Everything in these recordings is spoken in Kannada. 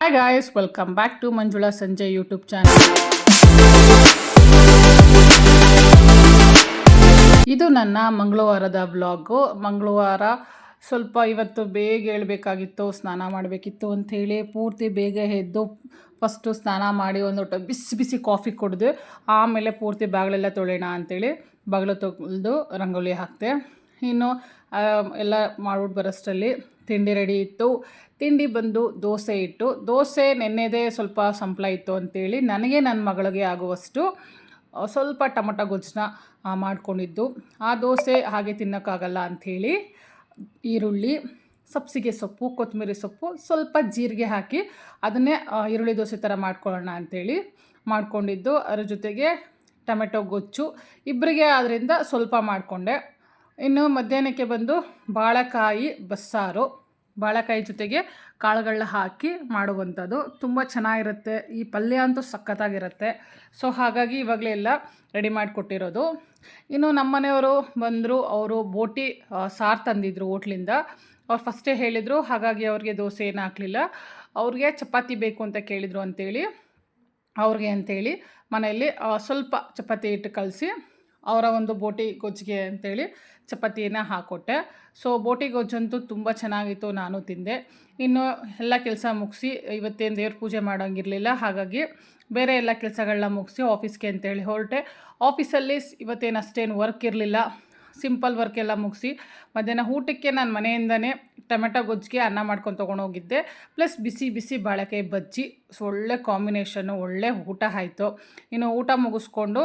Hi guys welcome back to Manjula Sanje YouTube channel ಇದು ನನ್ನ ಮಂಗಳವಾರದ ವ್ಲಾಗು ಮಂಗಳವಾರ ಸ್ವಲ್ಪ ಇವತ್ತು ಬೇಗ ಹೇಳ್ಬೇಕಾಗಿತ್ತು ಸ್ನಾನ ಮಾಡಬೇಕಿತ್ತು ಅಂಥೇಳಿ ಪೂರ್ತಿ ಬೇಗ ಎದ್ದು ಫಸ್ಟು ಸ್ನಾನ ಮಾಡಿ ಒಂದು ಬಿಸಿ ಬಿಸಿ ಕಾಫಿ ಕುಡಿದು ಆಮೇಲೆ ಪೂರ್ತಿ ಬಾಗಿಲೆಲ್ಲ ತೊಳೆಯೋಣ ಅಂಥೇಳಿ ಬಾಗಿಲು ತೊಳೆದು ರಂಗೋಲಿ ಹಾಕಿದೆ. ಇನ್ನು ಎಲ್ಲ ಮಾಡ್ಬಿಟ್ಟು ಬರೋಷ್ಟರಲ್ಲಿ ತಿಂಡಿ ರೆಡಿ ಇತ್ತು. ತಿಂಡಿ ಬಂದು ದೋಸೆ ಇಟ್ಟು, ದೋಸೆ ನೆನ್ನೆದೇ ಸ್ವಲ್ಪ ಸಂಪಳ ಇತ್ತು ಅಂತೇಳಿ ನನಗೆ ನನ್ನ ಮಗಳಿಗೆ ಆಗುವಷ್ಟು ಸ್ವಲ್ಪ ಟೊಮೊಟೊ ಗೊಜ್ಜನ್ನ ಮಾಡ್ಕೊಂಡಿದ್ದು. ಆ ದೋಸೆ ಹಾಗೆ ತಿನ್ನೋಕ್ಕಾಗಲ್ಲ ಅಂಥೇಳಿ ಈರುಳ್ಳಿ, ಸಬ್ಸಿಗೆ ಸೊಪ್ಪು, ಕೊತ್ತಂಬರಿ ಸೊಪ್ಪು ಸ್ವಲ್ಪ ಜೀರಿಗೆ ಹಾಕಿ ಅದನ್ನೇ ಈರುಳ್ಳಿ ದೋಸೆ ಥರ ಮಾಡ್ಕೊಳ್ಳೋಣ ಅಂಥೇಳಿ ಮಾಡ್ಕೊಂಡಿದ್ದು. ಅದ್ರ ಜೊತೆಗೆ ಟೊಮೆಟೊ ಗೊಜ್ಜು ಇಬ್ಬರಿಗೆ ಆದ್ದರಿಂದ ಸ್ವಲ್ಪ ಮಾಡಿಕೊಂಡೆ. ಇನ್ನು ಮಧ್ಯಾಹ್ನಕ್ಕೆ ಬಂದು ಬಾಳೆಕಾಯಿ, ಬಸ್ಸಾರು ಬಾಳೆಕಾಯಿ ಜೊತೆಗೆ ಕಾಳುಗಳನ್ನ ಹಾಕಿ ಮಾಡುವಂಥದ್ದು ತುಂಬ ಚೆನ್ನಾಗಿರುತ್ತೆ. ಈ ಪಲ್ಯ ಅಂತೂ ಸಖತ್ತಾಗಿರುತ್ತೆ. ಸೊ, ಹಾಗಾಗಿ ಇವಾಗಲೇ ಎಲ್ಲ ರೆಡಿ ಮಾಡಿಕೊಟ್ಟಿರೋದು. ಇನ್ನು ನಮ್ಮ ಮನೆಯವರು ಬಂದರು, ಅವರು ಬೋಟಿ ಸಾರು ತಂದಿದ್ರು ಹೋಟ್ಲಿಂದ. ಅವ್ರು ಫಸ್ಟೇ ಹೇಳಿದರು, ಹಾಗಾಗಿ ಅವ್ರಿಗೆ ದೋಸೆ ಏನು ಹಾಕಲಿಲ್ಲ. ಅವ್ರಿಗೆ ಚಪಾತಿ ಬೇಕು ಅಂತ ಕೇಳಿದರು ಅಂತೇಳಿ. ಅವ್ರಿಗೆ ಅಂತೇಳಿ ಮನೆಯಲ್ಲಿ ಸ್ವಲ್ಪ ಚಪಾತಿ ಹಿಟ್ಟು ಕಲಸಿ ಅವರ ಒಂದು ಬೋಟಿ ಗೊಜ್ಜಿಗೆ ಅಂತೇಳಿ ಚಪಾತಿಯನ್ನು ಹಾಕ್ಕೊಟ್ಟೆ ಸೊ ಬೋಟಿ ಗೊಜ್ಜಂತೂ ತುಂಬ ಚೆನ್ನಾಗಿತ್ತು, ನಾನು ತಿಂದೆ. ಇನ್ನು ಎಲ್ಲ ಕೆಲಸ ಮುಗಿಸಿ, ಇವತ್ತೇನು ದೇವ್ರ ಪೂಜೆ ಮಾಡೋಂಗಿರಲಿಲ್ಲ, ಹಾಗಾಗಿ ಬೇರೆ ಎಲ್ಲ ಕೆಲಸಗಳನ್ನ ಮುಗಿಸಿ ಆಫೀಸ್ಗೆ ಅಂತೇಳಿ ಹೊರಟೆ. ಆಫೀಸಲ್ಲಿ ಇವತ್ತೇನು ಅಷ್ಟೇನು ವರ್ಕ್ ಇರಲಿಲ್ಲ. ಸಿಂಪಲ್ ವರ್ಕ್ ಎಲ್ಲ ಮುಗಿಸಿ ಮಧ್ಯಾಹ್ನ ಊಟಕ್ಕೆ ನಾನು ಮನೆಯಿಂದನೇ ಟೊಮೆಟೊ ಗೊಜ್ಜಿಗೆ ಅನ್ನ ಮಾಡ್ಕೊಂಡು ತೊಗೊಂಡೋಗಿದ್ದೆ ಪ್ಲಸ್ ಬಿಸಿ ಬಿಸಿ ಬಾಳೆಕಾಯಿ ಬಜ್ಜಿ. ಸೊ ಒಳ್ಳೆ ಕಾಂಬಿನೇಷನ್ನು ಒಳ್ಳೆ ಊಟ ಆಯಿತು. ಇನ್ನು ಊಟ ಮುಗಿಸ್ಕೊಂಡು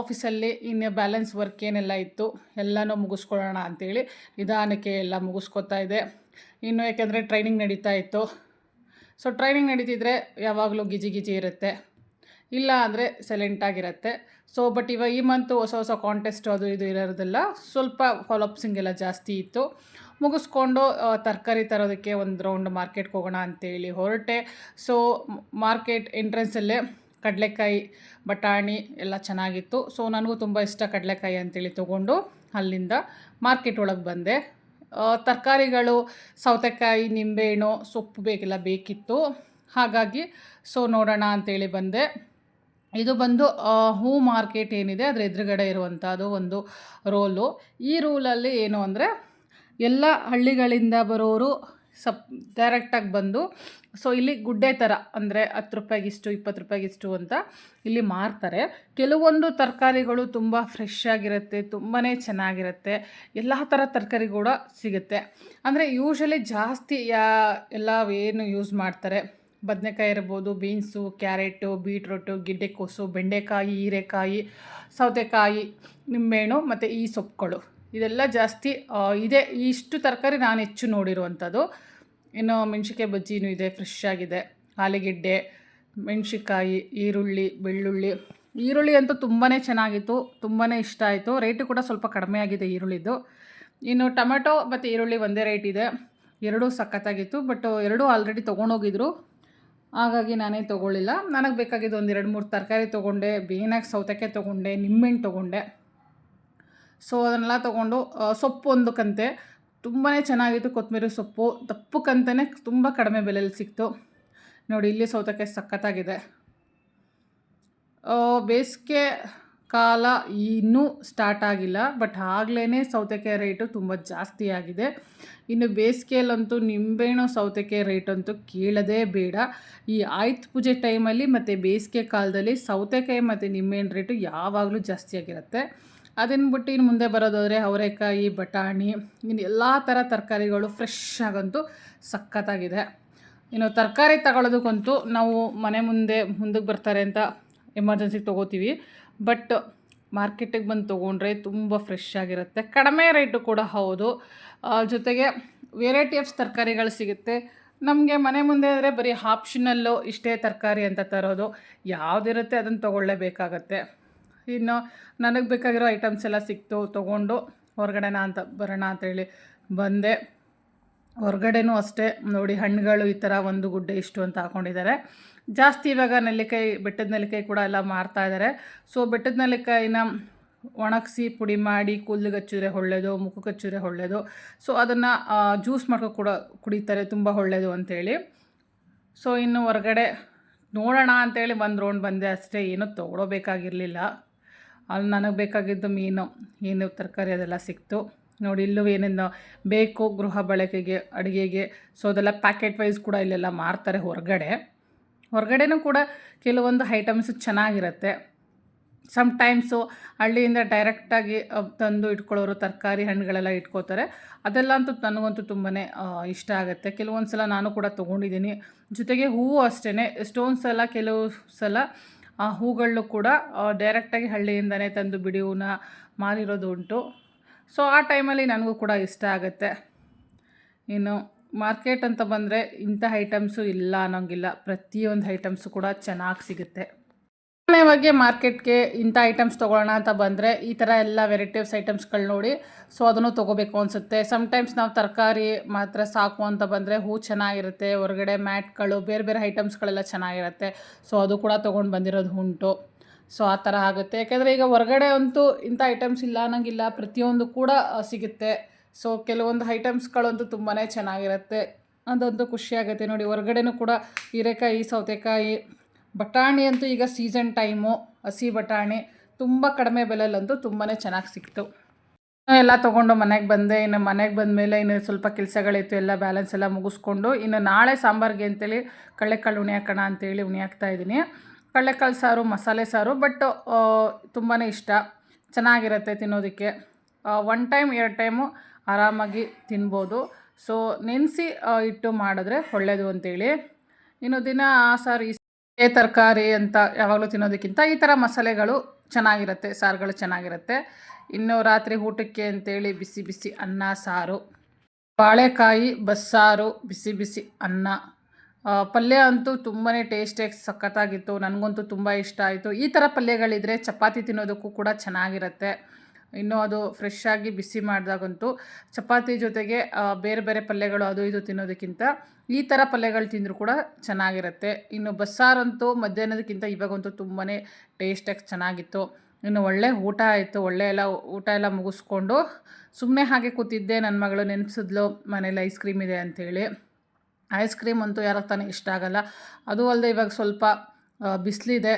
ಆಫೀಸಲ್ಲಿ ಇನ್ನು ಬ್ಯಾಲೆನ್ಸ್ ವರ್ಕ್ ಏನೆಲ್ಲ ಇತ್ತು ಎಲ್ಲನೂ ಮುಗಿಸ್ಕೊಳ್ಳೋಣ ಅಂಥೇಳಿ ನಿಧಾನಕ್ಕೆ ಎಲ್ಲ ಮುಗಿಸ್ಕೊತಾ ಇದೆ ಇನ್ನು ಯಾಕೆಂದರೆ ಟ್ರೈನಿಂಗ್ ನಡೀತಾ ಇತ್ತು. ಸೊ ಟ್ರೈನಿಂಗ್ ನಡೀತಿದ್ರೆ ಯಾವಾಗಲೂ ಗಿಜಿ ಗಿಜಿ ಇರುತ್ತೆ. ಇಲ್ಲ ಅಂದರೆ ಸೈಲೆಂಟಾಗಿರುತ್ತೆ ಸೊ ಬಟ್ ಇವಾಗ ಈ ಮಂತು ಹೊಸ ಹೊಸ ಕಾಂಟೆಸ್ಟ್ ಅದು ಇದು ಇರೋದಿಲ್ಲ ಸ್ವಲ್ಪ ಫಾಲೋಅಪ್ಸಿಂಗೆಲ್ಲ ಜಾಸ್ತಿ ಇತ್ತು. ಮುಗಿಸ್ಕೊಂಡು ತರಕಾರಿ ತರೋದಕ್ಕೆ ಒಂದು ರೌಂಡ್ ಮಾರ್ಕೆಟ್ಗೆ ಹೋಗೋಣ ಅಂತೇಳಿ ಹೊರಟೆ. ಸೊ ಮಾರ್ಕೆಟ್ ಎಂಟ್ರೆನ್ಸಲ್ಲೇ ಕಡಲೆಕಾಯಿ, ಬಟಾಣಿ ಎಲ್ಲ ಚೆನ್ನಾಗಿತ್ತು. ಸೊ ನನಗೂ ತುಂಬ ಇಷ್ಟ ಕಡಲೆಕಾಯಿ ಅಂತೇಳಿ ತೊಗೊಂಡು ಅಲ್ಲಿಂದ ಮಾರ್ಕೆಟ್ ಒಳಗೆ ಬಂದೆ. ತರಕಾರಿಗಳು, ಸೌತೆಕಾಯಿ ನಿಂಬೆಹಣ್ಣು ಸೊಪ್ಪು ಬೇಕೆಲ್ಲ ಬೇಕಿತ್ತು. ಹಾಗಾಗಿ ಸೊ ನೋಡೋಣ ಅಂತೇಳಿ ಬಂದೆ. ಇದು ಬಂದು ಹೂ ಮಾರ್ಕೆಟ್ ಏನಿದೆ, ಅದರ ಎದುರುಗಡೆ ಇರುವಂಥದ್ದು ಒಂದು ರೋಲು. ಈ ರೂಲಲ್ಲಿ ಏನು ಅಂದರೆ, ಎಲ್ಲ ಹಳ್ಳಿಗಳಿಂದ ಬರೋರು ಸಪ್ ಡೈರೆಕ್ಟಾಗಿ ಬಂದು, ಸೊ ಇಲ್ಲಿ ಗುಡ್ಡೆ ಥರ ಅಂದರೆ ಹತ್ತು ರೂಪಾಯಿಗಿಷ್ಟು, ಇಪ್ಪತ್ತು ರೂಪಾಯಿಗಿಷ್ಟು ಅಂತ ಇಲ್ಲಿ ಮಾರ್ತಾರೆ. ಕೆಲವೊಂದು ತರಕಾರಿಗಳು ತುಂಬ ಫ್ರೆಶ್ ಆಗಿರುತ್ತೆ ತುಂಬಾ ಚೆನ್ನಾಗಿರುತ್ತೆ. ಎಲ್ಲ ಥರ ತರಕಾರಿ ಕೂಡ ಸಿಗುತ್ತೆ. ಅಂದರೆ ಯೂಶ್ವಲಿ ಜಾಸ್ತಿ ಯಾ, ಎಲ್ಲ ಏನು ಯೂಸ್ ಮಾಡ್ತಾರೆ ಬದನೆಕಾಯಿ ಇರ್ಬೋದು, ಬೀನ್ಸು, ಕ್ಯಾರೆಟು, ಬೀಟ್ರೂಟು ಗಿಡ್ಡೆಕೋಸು ಬೆಂಡೆಕಾಯಿ, ಹೀರೆಕಾಯಿ, ಸೌತೆಕಾಯಿ, ನಿಂಬೆಹಣ್ಣು ಮತ್ತು ಈ ಸೊಪ್ಪುಗಳು. ಇದೆಲ್ಲ ಜಾಸ್ತಿ ಇದೇ. ಇಷ್ಟು ತರಕಾರಿ ನಾನು ಹೆಚ್ಚು ನೋಡಿರುವಂಥದ್ದು. ಇನ್ನು ಮೆಣಸಿಕಾಯಿ ಬಜ್ಜಿನೂ ಇದೆ ಫ್ರೆಶ್ ಆಗಿದೆ. ಆಲೂಗೆಡ್ಡೆ ಮೆಣಸಿಕಾಯಿ ಈರುಳ್ಳಿ, ಬೆಳ್ಳುಳ್ಳಿ. ಈರುಳ್ಳಿ ಅಂತೂ ತುಂಬಾ ಚೆನ್ನಾಗಿತ್ತು ತುಂಬಾ ಇಷ್ಟ ಆಯಿತು. ರೇಟು ಕೂಡ ಸ್ವಲ್ಪ ಕಡಿಮೆ ಆಗಿದೆ ಈರುಳ್ಳಿದು. ಇನ್ನು ಟೊಮೆಟೊ ಮತ್ತು ಈರುಳ್ಳಿ ಒಂದೇ ರೇಟ್ ಇದೆ. ಎರಡೂ ಸಖತ್ತಾಗಿತ್ತು, ಬಟ್ ಎರಡೂ ಆಲ್ರೆಡಿ ತೊಗೊಂಡೋಗಿದ್ರು. ಹಾಗಾಗಿ ನಾನೇ ತೊಗೊಳ್ಳಿಲ್ಲ. ನನಗೆ ಬೇಕಾಗಿದ್ದು ಒಂದು ಎರಡು ಮೂರು ತರಕಾರಿ ತೊಗೊಂಡೆ, ಬೇನಾಗಿ ಸೌತೆಕಾಯಿ ತೊಗೊಂಡೆ, ನಿಂಬೆಹಣ್ಣು ತೊಗೊಂಡೆ. ಸೊ ಅದನ್ನೆಲ್ಲ ತೊಗೊಂಡು ಸೊಪ್ಪು ಒಂದು ಕಂತೆ. ತುಂಬಾ ಚೆನ್ನಾಗಿತ್ತು ಕೊತ್ತಂಬರಿ ಸೊಪ್ಪು. ದಪ್ಪು ಕಂತೆಯೇ ತುಂಬ ಕಡಿಮೆ ಬೆಲೆಯಲ್ಲಿ ಸಿಕ್ತು. ನೋಡಿ, ಇಲ್ಲಿ ಸೌತೆಕಾಯಿ ಸಖತ್ತಾಗಿದೆ. ಬೇಸಿಗೆ ಕಾಲ ಇನ್ನೂ ಸ್ಟಾರ್ಟ್ ಆಗಿಲ್ಲ ಬಟ್ ಆಗಲೇ ಸೌತೆಕಾಯಿ ರೇಟು ತುಂಬ ಜಾಸ್ತಿ ಆಗಿದೆ. ಇನ್ನು ಬೇಸಿಗೆಯಲ್ಲಂತೂ ನಿಂಬೆಹಣ್ಣು ಸೌತೆಕಾಯಿ ರೇಟ್ ಅಂತೂ ಕೇಳದೇ ಬೇಡ. ಈ ಆಯ್ತು ಪೂಜೆ ಟೈಮಲ್ಲಿ ಮತ್ತು ಬೇಸಿಗೆ ಕಾಲದಲ್ಲಿ ಸೌತೆಕಾಯಿ ಮತ್ತು ನಿಂಬೆಹಣ್ಣು ರೇಟು ಯಾವಾಗಲೂ ಜಾಸ್ತಿ ಆಗಿರುತ್ತೆ. ಅದನ್ನು ಬಿಟ್ಟು ಇನ್ನು ಮುಂದೆ ಬರೋದಾದರೆ ಅವರೆಕಾಯಿ, ಬಟಾಣಿ, ಇನ್ನು ಎಲ್ಲ ಥರ ತರಕಾರಿಗಳು ಫ್ರೆಶ್ ಆಗಂತೂ ಸಖತ್ತಾಗಿದೆ. ಇನ್ನು ತರಕಾರಿ ತಗೊಳ್ಳೋದಕ್ಕಂತೂ ನಾವು ಮನೆ ಮುಂದೆ, ಮುಂದಕ್ಕೆ ಬರ್ತಾರೆ ಅಂತ ಎಮರ್ಜೆನ್ಸಿಗೆ ತೊಗೋತೀವಿ. ಬಟ್ ಮಾರ್ಕೆಟಿಗೆ ಬಂದು ತೊಗೊಂಡ್ರೆ ತುಂಬ ಫ್ರೆಶ್ ಆಗಿರುತ್ತೆ. ಕಡಿಮೆ ರೇಟು ಕೂಡ ಹೌದು. ಜೊತೆಗೆ ವೆರೈಟಿ ಆಫ್ಸ್ ತರಕಾರಿಗಳು ಸಿಗುತ್ತೆ. ನಮಗೆ ಮನೆ ಮುಂದೆ ಆದರೆ ಬರೀ ಆಪ್ಷನಲ್ಲು ಇಷ್ಟೇ ತರಕಾರಿ ಅಂತ ತರೋದು. ಯಾವುದಿರುತ್ತೆ ಅದನ್ನು ತೊಗೊಳ್ಳೇಬೇಕಾಗತ್ತೆ. ಇನ್ನು ನನಗೆ ಬೇಕಾಗಿರೋ ಐಟಮ್ಸ್ ಎಲ್ಲ ಸಿಕ್ತು, ತೊಗೊಂಡು ಹೊರಗಡೆನ ಅಂತ ಬರೋಣ ಅಂತೇಳಿ ಬಂದೆ. ಹೊರಗಡೆನೂ ಅಷ್ಟೇ. ನೋಡಿ, ಹಣ್ಣುಗಳು ಈ ಥರ ಒಂದು ಗುಡ್ಡೆ ಇಷ್ಟು ಅಂತ ಹಾಕೊಂಡಿದ್ದಾರೆ. ಜಾಸ್ತಿ ಇವಾಗ ನೆಲ್ಲಿಕಾಯಿ, ಬೆಟ್ಟದ ನೆಲ್ಲಿಕಾಯಿ ಕೂಡ ಎಲ್ಲ ಮಾರ್ತಾ ಇದ್ದಾರೆ. ಸೊ, ಬೆಟ್ಟದ ನೆಲ್ಲಿಕಾಯಿನ ಒಣಗಿಸಿ ಪುಡಿ ಮಾಡಿ ಕೂದಲಿಗೆ ಒಳ್ಳೆಯದು ಮುಖ ಹಚ್ಚಿದ್ರೆ ಒಳ್ಳೆಯದು ಸೊ, ಅದನ್ನು ಜ್ಯೂಸ್ ಮಾಡ್ಕೊ ಕೂಡ ಕುಡಿತಾರೆ, ತುಂಬ ಒಳ್ಳೆಯದು ಅಂಥೇಳಿ ಸೊ, ಇನ್ನು ಹೊರಗಡೆ ನೋಡೋಣ ಅಂತೇಳಿ ಒಂದು ರೌಂಡ್ ಬಂದೆ ಅಷ್ಟೇ. ಏನೂ ತೊಗೊಳೋಬೇಕಾಗಿರಲಿಲ್ಲ. ಅಲ್ಲಿ ನನಗೆ ಬೇಕಾಗಿದ್ದು ಮೀನು. ಏನು ತರಕಾರಿ ಅದೆಲ್ಲ ಸಿಕ್ತು. ನೋಡಿ, ಇಲ್ಲೂ ಏನೇನು ಬೇಕು ಗೃಹ ಬಳಕೆಗೆ, ಅಡುಗೆಗೆ ಸೊ ಅದೆಲ್ಲ ಪ್ಯಾಕೆಟ್ ವೈಸ್ ಕೂಡ ಇಲ್ಲೆಲ್ಲ ಮಾರ್ತಾರೆ ಹೊರಗಡೆ. ಹೊರಗಡೆನೂ ಕೂಡ ಕೆಲವೊಂದು ಐಟಮ್ಸ್ ಚೆನ್ನಾಗಿರುತ್ತೆ. ಸಮ್ ಟೈಮ್ಸು ಹಳ್ಳಿಯಿಂದ ಡೈರೆಕ್ಟಾಗಿ ತಂದು ಇಟ್ಕೊಳ್ಳೋರು ತರಕಾರಿ ಹಣ್ಣುಗಳೆಲ್ಲ ಇಟ್ಕೋತಾರೆ ಅದೆಲ್ಲ ಅಂತೂ ನನಗಂತೂ ತುಂಬಾ ಇಷ್ಟ ಆಗುತ್ತೆ. ಕೆಲವೊಂದು ಸಲ ನಾನು ಕೂಡ ತೊಗೊಂಡಿದ್ದೀನಿ. ಜೊತೆಗೆ ಹೂವು ಅಷ್ಟೇ ಸ್ಟೋನ್ಸ್ ಎಲ್ಲ ಕೆಲವು ಸಲ, ಆ ಹೂಗಳು ಕೂಡ ಡೈರೆಕ್ಟಾಗಿ ಹಳ್ಳಿಯಿಂದನೇ ತಂದು ಬಿಡಿ ಮಾರಿರೋದು ಉಂಟು ಸೊ ಆ ಟೈಮಲ್ಲಿ ನನಗೂ ಕೂಡ ಇಷ್ಟ ಆಗುತ್ತೆ. ಇನ್ನು ಮಾರ್ಕೆಟ್ ಅಂತ ಬಂದರೆ ಇಂಥ ಐಟಮ್ಸು ಇಲ್ಲ ಅನ್ನೋಂಗಿಲ್ಲ. ಪ್ರತಿಯೊಂದು ಐಟಮ್ಸು ಕೂಡ ಚೆನ್ನಾಗಿ ಸಿಗುತ್ತೆ. ಸಾಮಾನ್ಯವಾಗಿ ಮಾರ್ಕೆಟ್ಗೆ ಇಂಥ ಐಟಮ್ಸ್ ತೊಗೊಳ್ಳೋಣ ಅಂತ ಬಂದರೆ ಈ ಥರ ಎಲ್ಲ ವೆರೈಟೀಸ್ ಐಟಮ್ಸ್ಗಳು ನೋಡಿ ಸೊ ಅದನ್ನು ತೊಗೋಬೇಕು ಅನಿಸುತ್ತೆ. ಸಮ್ಟೈಮ್ಸ್ ನಾವು ತರಕಾರಿ ಮಾತ್ರ ಸಾಕು ಅಂತ ಬಂದರೆ ಹೂ ಚೆನ್ನಾಗಿರುತ್ತೆ, ಹೊರಗಡೆ ಮ್ಯಾಟ್ಗಳು ಬೇರೆ ಬೇರೆ ಐಟಮ್ಸ್ಗಳೆಲ್ಲ ಚೆನ್ನಾಗಿರುತ್ತೆ. ಸೊ ಅದು ಕೂಡ ತೊಗೊಂಡು ಬಂದಿರೋದು ಉಂಟು. ಸೊ ಆ ಥರ ಆಗುತ್ತೆ. ಯಾಕೆಂದರೆ ಈಗ ಹೊರಗಡೆ ಅಂತೂ ಇಂಥ ಐಟಮ್ಸ್ ಇಲ್ಲ, ಅನ್ನೋಂಗಿಲ್ಲ. ಪ್ರತಿಯೊಂದು ಕೂಡ ಸಿಗುತ್ತೆ. ಸೊ ಕೆಲವೊಂದು ಐಟಮ್ಸ್ಗಳಂತೂ ತುಂಬಾ ಚೆನ್ನಾಗಿರುತ್ತೆ. ಅದಂತೂ ಖುಷಿಯಾಗುತ್ತೆ ನೋಡಿ, ಹೊರಗಡೆನೂ ಕೂಡ ಹೀರೆಕಾಯಿ, ಸೌತೆಕಾಯಿ, ಬಟಾಣಿ ಅಂತೂ ಈಗ ಸೀಸನ್ ಟೈಮು ಹಸಿ ಬಟಾಣಿ ತುಂಬ ಕಡಿಮೆ ಬೆಲೆಯಲ್ಲಂತೂ ತುಂಬಾ ಚೆನ್ನಾಗಿ ಸಿಕ್ತು. ಎಲ್ಲ ತೊಗೊಂಡು ಮನೆಗೆ ಬಂದೆ. ಇನ್ನು ಮನೆಗೆ ಬಂದಮೇಲೆ ಇನ್ನು ಸ್ವಲ್ಪ ಕೆಲಸಗಳಿತ್ತು. ಎಲ್ಲ ಬ್ಯಾಲೆನ್ಸ್ ಎಲ್ಲ ಮುಗಿಸ್ಕೊಂಡು ಇನ್ನು ನಾಳೆ ಸಾಂಬಾರಿಗೆ ಅಂತೇಳಿ ಕಳ್ಳೆಕಾಳು ಉಣಿ ಹಾಕೋಣ ಅಂತೇಳಿ ಉಣಿ ಹಾಕ್ತಾ ಕಡಲೆಕಾಳು ಸಾರು, ಮಸಾಲೆ ಸಾರು ಬಟ್ ತುಂಬಾ ಇಷ್ಟ. ಚೆನ್ನಾಗಿರುತ್ತೆ ತಿನ್ನೋದಕ್ಕೆ. ಒನ್ ಟೈಮ್ ಎರಡು ಟೈಮು ಆರಾಮಾಗಿ ತಿನ್ಬೋದು. ಸೊ ನೆನೆಸಿ ಇಟ್ಟು ಮಾಡಿದ್ರೆ ಒಳ್ಳೆಯದು ಅಂತೇಳಿ. ಇನ್ನು ದಿನ ಆ ಸಾರು ಈ ತರಕಾರಿ ಅಂತ ಯಾವಾಗಲೂ ತಿನ್ನೋದಕ್ಕಿಂತ ಈ ಥರ ಮಸಾಲೆಗಳು ಚೆನ್ನಾಗಿರುತ್ತೆ, ಸಾರುಗಳು ಚೆನ್ನಾಗಿರುತ್ತೆ. ಇನ್ನು ರಾತ್ರಿ ಊಟಕ್ಕೆ ಅಂತೇಳಿ ಬಿಸಿ ಬಿಸಿ ಅನ್ನ, ಸಾರು. ಬಾಳೆಕಾಯಿ, ಬಸ್ಸಾರು, ಬಿಸಿ ಬಿಸಿ ಅನ್ನ. ಪಲ್ಯ ಅಂತೂ ತುಂಬಾ ಟೇಸ್ಟಿಯಾಗಿ ಸಖತ್ತಾಗಿತ್ತು. ನನಗಂತೂ ತುಂಬ ಇಷ್ಟ ಆಯಿತು. ಈ ಥರ ಪಲ್ಯಗಳಿದ್ರೆ ಚಪಾತಿ ತಿನ್ನೋದಕ್ಕೂ ಕೂಡ ಚೆನ್ನಾಗಿರುತ್ತೆ. ಇನ್ನು ಅದು ಫ್ರೆಶ್ ಆಗಿ ಬಿಸಿ ಮಾಡಿದಾಗಂತೂ ಚಪಾತಿ ಜೊತೆಗೆ ಬೇರೆ ಬೇರೆ ಪಲ್ಯಗಳು ಅದು ಇದು ತಿನ್ನೋದಕ್ಕಿಂತ ಈ ಥರ ಪಲ್ಯಗಳು ತಿಂದರೂ ಕೂಡ ಚೆನ್ನಾಗಿರುತ್ತೆ. ಇನ್ನು ಬಸ್ಸಾರಂತೂ ಮಧ್ಯಾಹ್ನದಕ್ಕಿಂತ ಇವಾಗಂತೂ ತುಂಬಾ ಟೇಸ್ಟಾಗಿ ಚೆನ್ನಾಗಿತ್ತು. ಇನ್ನು ಒಳ್ಳೆ ಊಟ ಆಯಿತು. ಒಳ್ಳೆ ಎಲ್ಲ ಊಟ ಎಲ್ಲ ಮುಗಿಸ್ಕೊಂಡು ಸುಮ್ಮನೆ ಹಾಗೆ ಕೂತಿದ್ದೆ. ನನ್ನ ಮಗಳು ನೆನೆಸಿದ್ಲು ಮನೇಲಿ ಐಸ್ ಕ್ರೀಮ್ ಇದೆ ಅಂಥೇಳಿ ಐಸ್ ಕ್ರೀಮ್ ಅಂತೂ ಯಾರ ತಾನೇ ಇಷ್ಟ ಆಗಲ್ಲ. ಅದು ಅಲ್ಲದೆ ಇವಾಗ ಸ್ವಲ್ಪ ಬಿಸಿಲಿದೆ.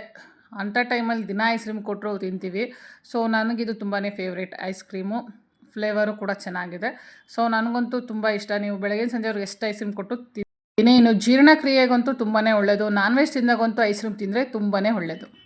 ಅಂಥ ಟೈಮಲ್ಲಿ ದಿನ ಐಸ್ ಕ್ರೀಮ್ ಕೊಟ್ಟರು ತಿಂತೀವಿ. ಸೊ, ನನಗಿದು ತುಂಬಾ ಫೇವ್ರೇಟ್ ಐಸ್ ಕ್ರೀಮು. ಫ್ಲೇವರು ಕೂಡ ಚೆನ್ನಾಗಿದೆ. ಸೊ, ನನಗಂತೂ ತುಂಬ ಇಷ್ಟ. ನೀವು ಬೆಳಗಿನ ಸಂಜೆವ್ರಿಗೆ ಎಷ್ಟು ಐಸ್ ಕ್ರೀಮ್ ಕೊಟ್ಟು ತಿನ್ನಿ ಇನ್ನು ಜೀರ್ಣಕ್ರಿಯೆಗಂತೂ ತುಂಬಾ ಒಳ್ಳೆಯದು ನಾನ್ ವೆಜ್ ತಿಂದಾಗಂತೂ ಐಸ್ ಕ್ರೀಮ್ ತಿಂದರೆ ತುಂಬಾ ಒಳ್ಳೆಯದು